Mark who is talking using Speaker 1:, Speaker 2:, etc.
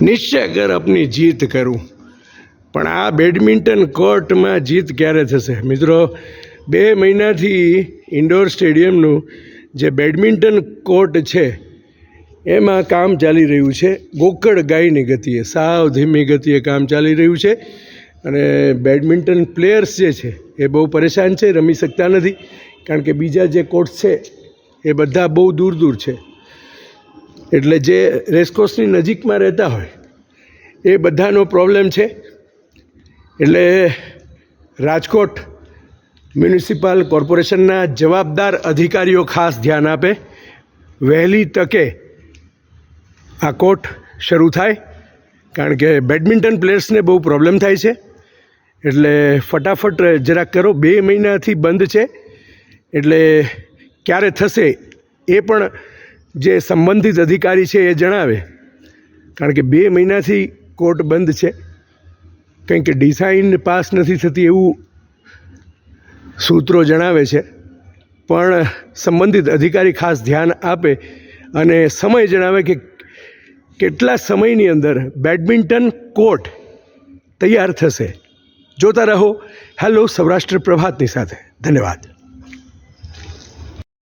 Speaker 1: નિશ્ચય કર, આપની જીત કરું. પણ આ બેડમિન્ટન કોર્ટમાં જીત ક્યારે થશે? મિત્રો, બે મહિનાથી ઇન્ડોર સ્ટેડિયમનું જે બેડમિન્ટન કોર્ટ છે, એમાં કામ ચાલી રહ્યું છે. ગોકળ ગાયની ગતિએ, સાવ ધીમી ગતિએ કામ ચાલી રહ્યું છે. અને બેડમિન્ટન પ્લેયર્સ જે છે, એ બહુ પરેશાન છે, રમી શકતા નથી. કારણ કે બીજા જે કોર્ટ છે, એ બધા બહુ દૂર દૂર છે. એટલે જે રેસકોર્સની નજીકમાં રહેતા હોય, એ બધાનો પ્રોબ્લેમ છે. એટલે રાજકોટ મ્યુનિસિપલ કોર્પોરેશનના જવાબદાર અધિકારીઓ ખાસ ધ્યાન આપે. વહેલી તકે આ કોર્ટ શરૂ થાય, કારણ કે બેડમિન્ટન પ્લેયર્સને બહુ પ્રોબ્લેમ થાય છે. એટલે ફટાફટ જરાક કરો, બે મહિનાથી બંધ છે. એટલે ક્યારે થશે એ પણ જે સંબંધિત અધિકારી છે એ જણાવે. કારણ કે બે મહિનાથી કોર્ટ બંધ છે. કંઈક ડિઝાઇન પાસ નથી થતી એવું સૂત્રો જણાવે છે. પણ સંબંધિત અધિકારી ખાસ ધ્યાન આપે અને સમય જણાવે કે કેટલા સમયની અંદર બેડમિન્ટન કોર્ટ તૈયાર થશે. જોતા રહો. હેલો સૌરાષ્ટ્ર પ્રભાતની સાથે. ધન્યવાદ.